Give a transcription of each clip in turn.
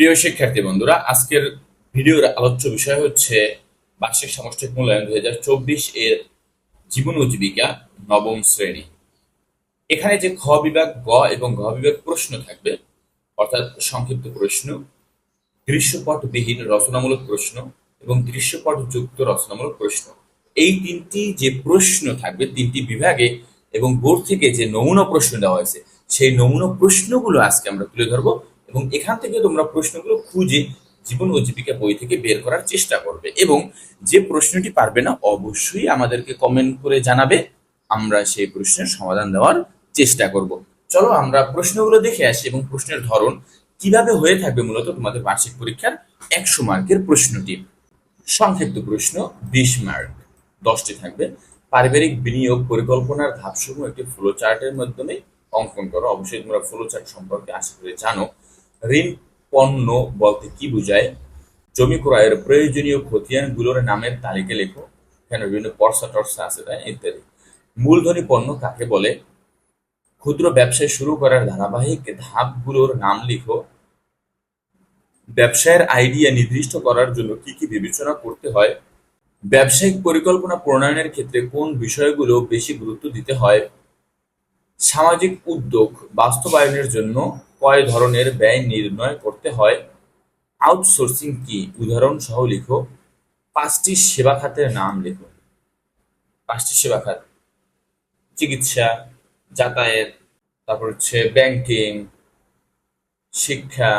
প্রিয় শিক্ষার্থী বন্ধুরা, আজকের ভিডিওর আলোচ্য বিষয় হচ্ছে বার্ষিক সামষ্টিক মূল্যায়ন দুই হাজার চব্বিশ এর জীবন ও জীবিকা নবম শ্রেণি। এখানে যে খ বিভাগ, গ এবং ঘ বিভাগ প্রশ্ন থাকবে, অর্থাৎ সংক্ষিপ্ত প্রশ্ন, দৃশ্যপটবিহীন রচনামূলক প্রশ্ন এবং দৃশ্যপট যুক্ত রচনামূলক প্রশ্ন। এই তিনটি যে প্রশ্ন থাকবে, তিনটি বিভাগে এবং বোর্ড থেকে যে নমুনা প্রশ্ন দেওয়া হয়েছে, সেই নমুনা প্রশ্নগুলো আজকে আমরা তুলে ধরবো। এবং এখান থেকে তোমরা প্রশ্নগুলো খুঁজে জীবন ও জীবিকা বই থেকে বের করার চেষ্টা করবে। এবং যে প্রশ্নটি পারবে না, অবশ্যই আমাদেরকে কমেন্ট করে জানাবে। আমরা সেই প্রশ্নের সমাধান দেওয়ার চেষ্টা করব। চলো আমরা প্রশ্নগুলো দেখে আসি এবং প্রশ্নের ধরন কীভাবে হয়ে থাকবে মূলত তোমাদের বার্ষিক পরীক্ষার একশো মার্কের প্রশ্নটি। সংক্ষিপ্ত প্রশ্ন, বিশ মার্ক। দশটি থাকবে। পারিবারিক বিনিয়োগ পরিকল্পনার ধাপসমূহ একটি ফ্লো চার্টের মাধ্যমে অঙ্কন করো। অবশ্যই তোমরা ফ্লো চার্ট সম্পর্কে আশা করে জানো। ঋণ পণ্য বলতে কি বোঝায়? জমি ক্রয়ের প্রয়োজনীয় খতিয়ানগুলোর নামের তালিকা লেখো। এখানে বিভিন্ন পর্সা টর্সা আছে, তাই ইত্যাদি। মূলধনী পণ্য কাকে বলে? ক্ষুদ্র ব্যবসায় শুরু করার ধারাবাহিক ধাপগুলোর নাম লিখো। ব্যবসায়ের আইডিয়া নির্দিষ্ট করার জন্য কি কি বিবেচনা করতে হয়? ব্যবসায়িক পরিকল্পনা প্রণয়নের ক্ষেত্রে কোন বিষয়গুলো বেশি গুরুত্ব দিতে হয়? সামাজিক উদ্যোগ বাস্তবায়নের জন্য কয় ধরনের ব্যয় নির্ণয় করতে হয়? আউটসোর্সিং কি? উদাহরণ সহ লিখো। পাঁচটি সেবা খাতের নাম লেখো। পাঁচটি সেবা খাত। চিকিৎসা, যাতায়াত, তারপর হচ্ছে ব্যাংকিং, শিক্ষা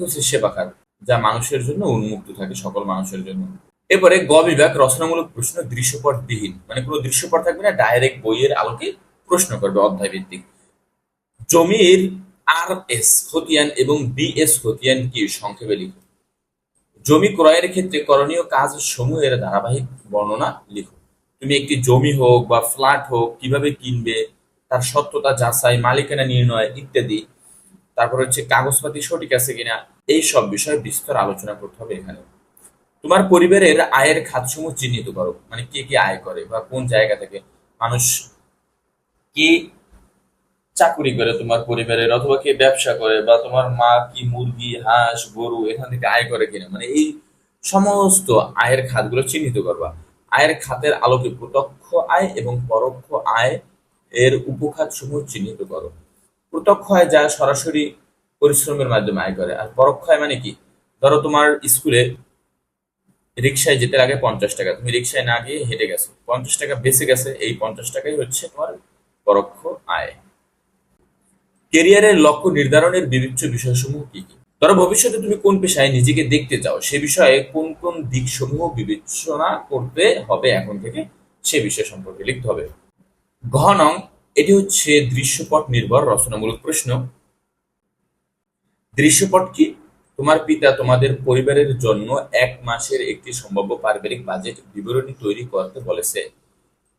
হচ্ছে সেবা খাত, যা মানুষের জন্য উন্মুক্ত থাকে, সকল মানুষের জন্য। এরপরে গ বিভাগ রচনামূলক প্রশ্ন দৃশ্যপট বিহীন মানে কোনো দৃশ্যপট থাকবে না, ডাইরেক্ট বইয়ের আলোকে প্রশ্ন করবে অধ্যায় ভিত্তিক জমির আর এস খতিয়ান এবং বিএস খতিয়ান কি সংক্ষেপে লিখো জমি ক্রয়ের ক্ষেত্রে করণীয় কাজ সমূহের ধারাবাহিক বর্ণনা লিখো তুমি একটি জমি হোক বা ফ্ল্যাট হোক, কীভাবে কিনবে, তার সত্যতা যাচাই, মালিকানা নির্ণয় ইত্যাদি। তারপর হচ্ছে কাগজপাতি সঠিক আছে কিনা, এই সব বিষয়ে বিস্তর আলোচনা করতে হবে এখানে। তোমার পরিবারের আয়ের খাতসমূহ চিহ্নিত করো। মানে কে কে আয় করে বা কোন জায়গা থেকে মানুষ কে চাকুরি করে তোমার পরিবারের অথবা কে ব্যবসা করে বা তোমার মা কি মুরগি, হাঁস, গরু এখান থেকে আয় করে কিনা? মানে এই সমস্ত আয়ের খাতগুলো চিহ্নিত করবা। আয়ের খাতের আলোকে প্রত্যক্ষ আয় এবং পরোক্ষ আয় এর উপখাত সমূহ চিহ্নিত করো। প্রত্যক্ষ আয় যা সরাসরি পরিশ্রমের মাধ্যমে আয় করে। আর পরোক্ষ আয় মানে কি? ধরো তোমার স্কুলে রিক্সায় যেতে লাগে পঞ্চাশ টাকা। তুমি রিক্সায় না গিয়ে হেঁটে গেছো। পঞ্চাশ টাকা বেঁচে গেছে, এই পঞ্চাশ টাকাই হচ্ছে তোমার পরোক্ষ আয়। কেরিয়ারের লক্ষ্য নির্ধারণের বিবেচ্য বিষয়সমূহ কি কি? ধরো ভবিষ্যতে তুমি কোন পেশায় নিজেকে দেখতে চাও, সে বিষয়ে কোন কোন দিকসমূহ বিবেচনা করতে হবে এখন থেকে সে বিষয় সম্পর্কে লিখতে হবে। ঘনং এটি হচ্ছে দৃশ্যপট নির্ভর, রচনামূলক প্রশ্ন। দৃশ্যপট কি? তোমার পিতা তোমাদের পরিবারের জন্য এক মাসের একটি সম্ভাব্য পারিবারিক বাজেট বিবরণী তৈরি করতে বলেছে।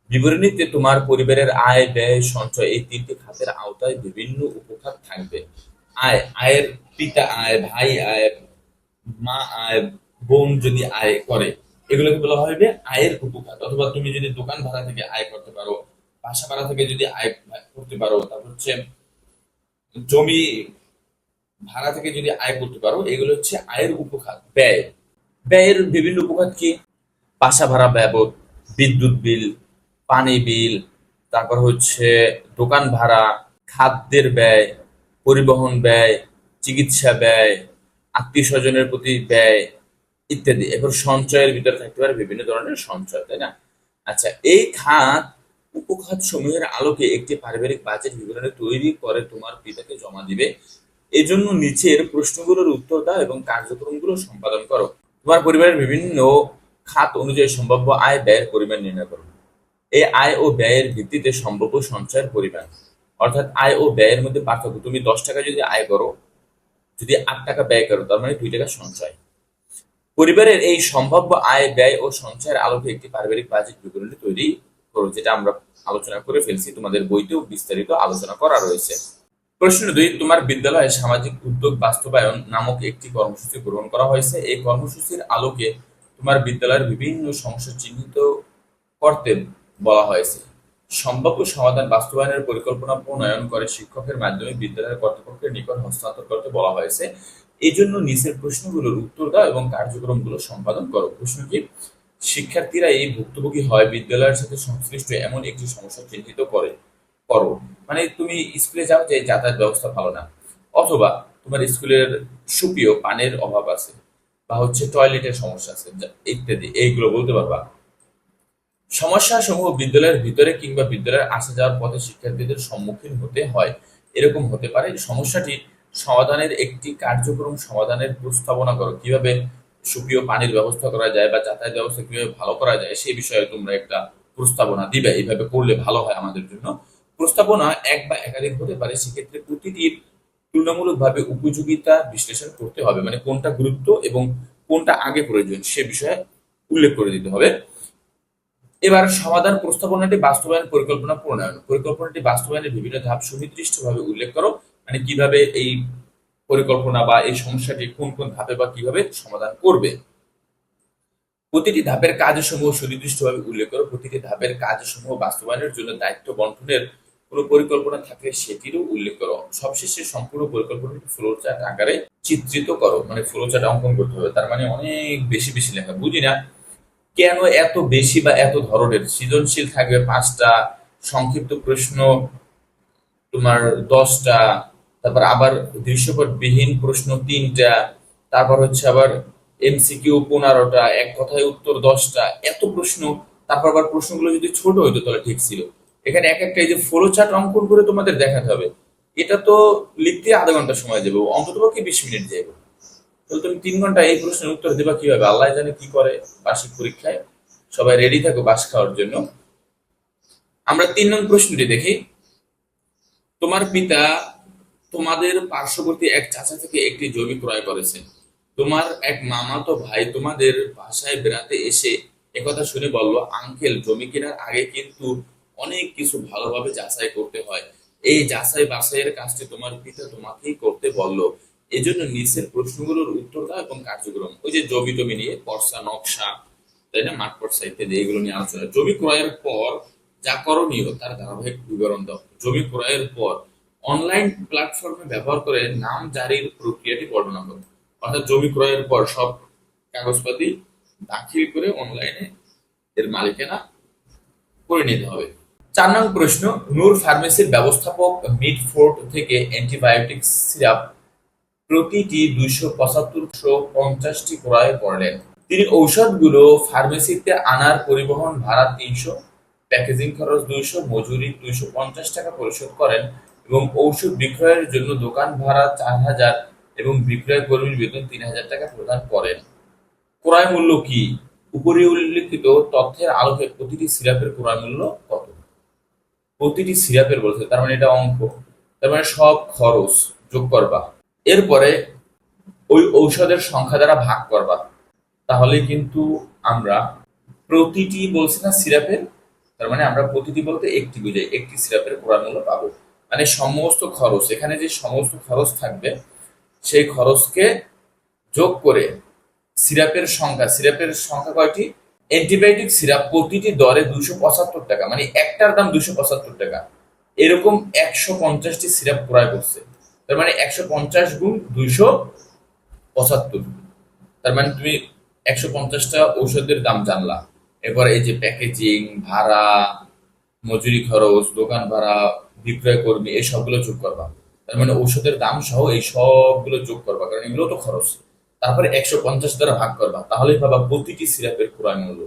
বিবরণীতে তোমার পরিবারের আয়, ব্যয়, সঞ্চয় এই তিনটি খাতের আওতায় বিভিন্ন উপখাত থাকবে। আয়, আয়ের পিতা আয়, ভাই আয়, মা আয়, বোন যদি আয় করে, এগুলোকে বলা হবে আয়ের উপখাত। অথবা তুমি যদি দোকান ভাড়া থেকে আয় করতে পারো, বাসা ভাড়া থেকে যদি আয় করতে পারো, তারপর হচ্ছে জমি ভাড়া থেকে যদি আয় করতে পারো, এগুলো হচ্ছে আয়ের উপখাত, ব্যয়। ব্যয়ের বিভিন্ন উপখাত কি? বাসা ভাড়া বাবদ, বিদ্যুৎ বিল পানি বিল, তারপর হচ্ছে দোকান ভাড়া, খাদ্যের ব্যয়, পরিবহন ব্যয়, চিকিৎসা ব্যয়, আত্মীয় স্বজনের প্রতি ব্যয় ইত্যাদি। এরপর সঞ্চয়ের ভিতরে থাকতে পারে বিভিন্ন ধরনের সঞ্চয়, তাই না? আচ্ছা এই খাত উপখাত সমূহের আলোকে একটি পারিবারিক বাজেট বিবরণী তৈরি করে তোমার পিতাকে জমা দিবে। এজন্য নিচের প্রশ্নগুলোর উত্তর দাও এবং কার্যক্রমগুলো সম্পাদন করো। তোমার পরিবারের বিভিন্ন খাত অনুযায়ী সম্ভাব্য আয় ব্যয়ের পরিমাণ নির্ণয় করো। এই আয় ও ব্যয়ের ভিত্তিতে সম্ভাব্য সঞ্চয়ের পরিমাণ। অর্থাৎ আয় ও ব্যয়ের মধ্যে পার্থক্য, তুমি দশ টাকা যদি আয় করো, যদি আট টাকা ব্যয় করো, তার মানে দুই টাকা সঞ্চয়। পরিবারের এই সম্ভাব্য আয়, ব্যয় ও সঞ্চয়ের আলোকে একটি পারিবারিক বাজেট বিবরণী তৈরি করো, যেটা আমরা আলোচনা করে ফেলছি, তোমাদের বইতেও বিস্তারিত আলোচনা করা রয়েছে। প্রশ্ন দুই, তোমার বিদ্যালয়ে সামাজিক উদ্যোগ বাস্তবায়ন নামক একটি কর্মসূচি গ্রহণ করা হয়েছে। এই কর্মসূচির আলোকে তোমার বিদ্যালয়ের বিভিন্ন সমস্যা চিহ্নিত করতে বলা হয়েছে। সম্ভাব্য সমাধান বাস্তবায়নের পরিকল্পনা প্রণয়ন করে শিক্ষকের মাধ্যমে বিদ্যালয়ের কর্তৃপক্ষের নিকট হস্তান্তর করতে বলা হয়েছে। এই জন্য নিচের প্রশ্নগুলোর উত্তর দাও এবং কার্যক্রমগুলো সম্পাদন করো। প্রশ্ন কি? শিক্ষার্থীরা এই ভুক্তভোগী হয় বিদ্যালয়ের সাথে সংশ্লিষ্ট এমন একটি সমস্যা চিহ্নিত করে, করো। মানে তুমি স্কুলে যাও যে যাতায়াত ব্যবস্থা ভালো না। অথবা তোমার স্কুলের সুপ্রিয় পানের অভাব আছে বা হচ্ছে টয়লেটের সমস্যা আছে ইত্যাদি, এইগুলো বলতে পারবা। সমস্যা সমূহ বিদ্যালয়ের ভিতরে কিংবা বিদ্যালয়ের আসা যাওয়ার পথে শিক্ষার্থীদের সম্মুখীন হতে হয়, এরকম হতে পারে। সমস্যাটি সমাধানের একটি কার্যক্রম সমাধানের প্রস্তাবনা করো। কীভাবে সুপ্রিয় পানির ব্যবস্থা করা যায় বা যাতায়াত ব্যবস্থা কীভাবে ভালো করা যায় সেই বিষয়ে তোমরা একটা প্রস্তাবনা দিবে। এইভাবে করলে ভালো হয় আমাদের জন্য। প্রস্তাবনা এক বা একাধিক হতে পারে। সেক্ষেত্রে প্রতিটির তুলনামূলকভাবে উপযোগিতা বিশ্লেষণ করতে হবে। মানে কোনটা গুরুত্ব এবং কোনটা আগে প্রয়োজন, সে বিষয়ে উল্লেখ করে দিতে হবে। এবার সমাধান প্রস্তাবনাটি বাস্তবায়ন পরিকল্পনা প্রণয়ন। পরিকল্পনাটি বাস্তবায়নের বিভিন্ন ধাপ সুনির্দিষ্টভাবে উল্লেখ করো। মানে কীভাবে এই পরিকল্পনা বা এই সমস্যাটি কোন কোন ধাপে বা কীভাবে সমাধান করবে। প্রতিটি ধাপের কাজসমূহ সুনির্দিষ্টভাবে উল্লেখ করো। প্রতিটি ধাপের কাজসমূহ বাস্তবায়নের জন্য দায়িত্ব বন্টনের কোনো পরিকল্পনা থাকলে সেটিরও উল্লেখ করো। সবশেষে সম্পূর্ণ পরিকল্পনাটি ফ্লোর চার্ট আকারে চিত্রিত করো। মানে ফ্লোর চার্ট অঙ্কন করতে হবে। তার মানে অনেক বেশি বেশি লেখা। বুঝি না কেন এত বেশি বা এত ধরনের? সৃজনশীল থাকবে পাঁচটা, সংক্ষিপ্ত প্রশ্ন তোমার দশটা, তারপর আবার দৃশ্যপটবিহীন প্রশ্ন তিনটা, তারপর হচ্ছে আবার এমসিকিউ পনেরোটা, এক কথায় উত্তর দশটা, এত প্রশ্ন। তারপর আবার প্রশ্নগুলো যদি ছোট হইতো তাহলে ঠিক ছিল। এখানে এক একটা এই যে ফ্লো চার্ট অঙ্কন করে তোমাদের দেখাতে হবে। এটা তো লিখতে আধা ঘণ্টা সময় দেবে অন্তত পক্ষে বিশ মিনিট যাবে তাহলে তুমি তিন ঘণ্টা এই প্রশ্নের উত্তর দেবা কীভাবে? আল্লাহ জানে কি করে বার্ষিক পরীক্ষায়। সবাই রেডি থাকো বাস খাওয়ার জন্য। আমরা তিন নং প্রশ্নটি দেখি। তোমার পিতা তোমাদের পার্শ্ববর্তী এক চাচা থেকে একটি জমি ক্রয় করেছেন তোমার এক মামাতো ভাই তোমাদের বাসায় বেড়াতে এসে একথা শুনে বলল, আঙ্কেল, জমি কেনার আগে কিন্তু অনেক কিছু ভালোভাবে যাচাই করতে হয়। এই যাচাই বাছাইয়ের কাজটি তোমার পিতা তোমাকেই করতে বলল। এজন্য নিচের প্রশ্নগুলোর উত্তর দাও এবং কার্যক্রম। ওই যে জমি টমি নিয়ে, পর্সা, নকশা, তাই না? মাঠ পর্সা ইত্যাদি, এগুলো নিয়ে আলোচনা। জমি ক্রয়ের পর যা করণীয়, তার ধারাবাহিক বিবরণ দাও। জমি ক্রয়ের পর অনলাইন প্ল্যাটফর্মে ব্যবহার করে নাম জারির প্রক্রিয়াটি বর্ণনা করো। অর্থাৎ জমি ক্রয়ের পর সব কাগজপাতি দাখিল করে অনলাইনে এর মালিকানা করে নিতে হবে। চার নং প্রশ্ন, নূর ফার্মেসির ব্যবস্থাপক মিডফোর্ড থেকে অ্যান্টিবায়োটিক সিরাপ প্রতিটি দুইশো পঁচাত্তরশো পঞ্চাশটি ক্রয় করলেন তিনি ঔষধগুলো ফার্মেসিতে আনার পরিবহন ভাড়া তিনশো, প্যাকেজিং খরচ দুইশো, মজুরি দুইশো পঞ্চাশ টাকা পরিশোধ করেন এবং ঔষধ বিক্রয়ের জন্য দোকান ভাড়া চার হাজার এবং বিক্রয় কর্মীর বেতন তিন হাজার টাকা প্রদান করেন। ক্রয় মূল্য কি? উপরে উল্লেখিত তথ্যের আলোকে প্রতিটি সিরাপের ক্রয় মূল্য কত? প্রতিটি সিরাপের বলছে, তার মানে এটা অঙ্ক। তার মানে সব খরচ যোগ করবা। এরপরে ওই ঔষধের সংখ্যা দ্বারা ভাগ করবা। তাহলে কিন্তু আমরা প্রতিটি বলছি না সিরাপের, তার মানে আমরা প্রতিটি বলতে একটি বুঝাই, একটি সিরাপের ক্রয় মূল্য পাবো। মানে সমস্ত খরচ, এখানে যে সমস্ত খরচ থাকবে, সেই খরচকে যোগ করে সিরাপের সংখ্যা সিরাপের সংখ্যা কয়টি? অ্যান্টিবায়োটিক সিরাপ প্রতিটি দরে দুশো পঁচাত্তর টাকা মানে একটার দাম দুশো পঁচাত্তর টাকা। এরকম একশো পঞ্চাশটি সিরাপ ক্রয় করছে। তার মানে একশো পঞ্চাশ গুণ দুইশো পঁচাত্তর। তার মানে তুমি একশো পঞ্চাশটা ঔষধের দাম জানলা। এরপর এই যে প্যাকেজিং, ভাড়া, মজুরি খরচ, দোকান ভাড়া, বিক্রয় কর্মী, এই সবগুলো যোগ করবা। তার মানে ঔষধের দাম সহ এই সবগুলো যোগ করবা, কারণ এগুলো তো খরচ। তারপরে একশো পঞ্চাশ দ্বারা ভাগ করবা, তাহলেই পাবা প্রতিটি সিরাপের ক্রয় মূল্য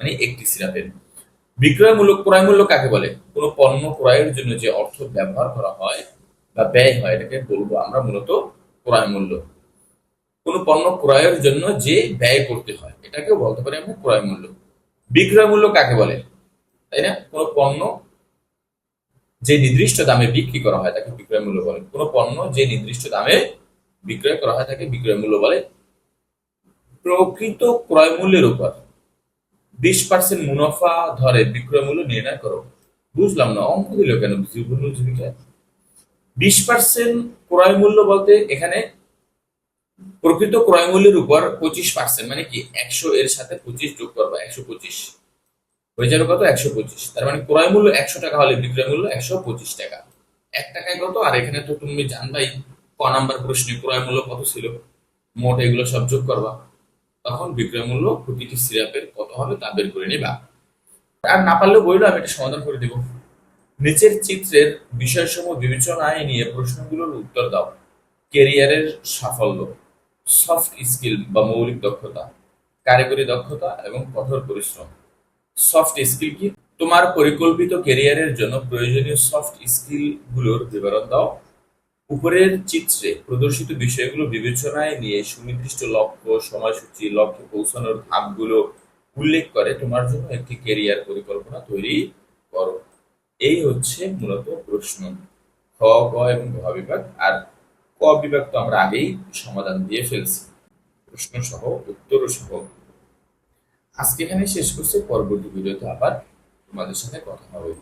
মানে একটি সিরাপের। বিক্রয় মূল্য ক্রয় মূল্য কাকে বলে? কোনো পণ্য ক্রয়ের জন্য যে অর্থ ব্যবহার করা হয় বা ব্যয় হয় এটাকে বলব আমরা মূলত ক্রয় মূল্য। কোনো পণ্য ক্রয়ের জন্য যে ব্যয় করতে হয়, এটাকেও বলতে পারি আমরা ক্রয় মূল্য। বিক্রয় মূল্য কাকে বলে? তাই না? কোনো পণ্য যে নির্দিষ্ট দামে বিক্রি করা হয় তাকে বিক্রয় মূল্য বলে। কোনো পণ্য যে নির্দিষ্ট দামে বিক্রয় করা হয় তাকে বিক্রয় মূল্য বলে। প্রকৃত ক্রয় মূল্যের উপর বিশ পার্সেন্ট মুনাফা ধরে বিক্রয় মূল্য নির্ণয় করো। বুঝলাম না, অঙ্ক দিল কেন? জীবন জীবিকা বিশ পার্সেন্ট ক্রয় মূল্য বলতে এখানে প্রকৃত ক্রয় মূল্যের উপর পঁচিশ পার্সেন্ট মানে কি একশো এর সাথে পঁচিশ যোগ করবা, একশো পঁচিশ। হয়ে যাবে কত? একশো পঁচিশ। তার মানে ক্রয় মূল্য একশো টাকা হলে বিক্রয় মূল্য একশো পঁচিশ টাকা। এক টাকায় কত? আর এখানে তো তুমি জানবাই ক নাম্বার প্রশ্নে ক্রয় মূল্য কত ছিল? মোট এগুলো সব যোগ করবা। তখন বিক্রয় মূল্য প্রতিটি সিরাপের কত হবে তা বের করে নিবা। আর না পারলেও বইলো, আমি এটা সমাধান করে দিব। নিচের চিত্রের বিষয়সমূহ বিবেচনায় নিয়ে প্রশ্নগুলোর উত্তর দাও। কেরিয়ারের সাফল্য, সফট স্কিল বা মৌলিক দক্ষতা, কারিগরি দক্ষতা এবং কঠোর পরিশ্রম। সফট স্কিল কি? তোমার পরিকল্পিত ক্যারিয়ারের জন্য প্রয়োজনীয় সফট স্কিলগুলোর বিবরণ দাও। উপরের চিত্রে প্রদর্শিত বিষয়গুলো বিবেচনায় নিয়ে সুনির্দিষ্ট লক্ষ্য, সময়সূচি, লক্ষ্যে পৌঁছানোর ধাপগুলো উল্লেখ করে তোমার জন্য একটি ক্যারিয়ার পরিকল্পনা তৈরি করো। এই হচ্ছে মূলত প্রশ্ন। খ ক এবং ঘ বিভাগ। আর ক বিভাগ তো আমরা আগেই সমাধান দিয়ে ফেলছি। প্রশ্ন সহ উত্তর সহ আজকে এখানে শেষ করছে। পরবর্তী ভিডিওতে আবার তোমাদের সাথে কথা হবে।